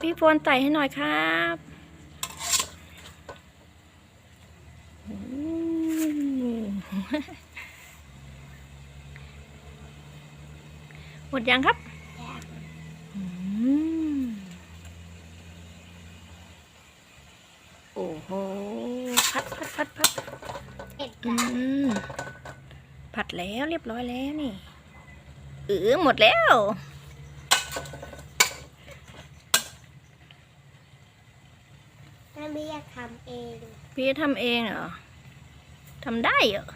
พี่โฟนใส่ให้หน่อยครับอืมหมดยังครับโอ้โห พัดพัดพัดพัดเผ็ดอืค่ะมผัดแล้วเรียบร้อยแล้วนี่ เออหมดแล้ว แม่ไม่อยากทำเอง พี่ทำเองเหรอทำได้เหรอ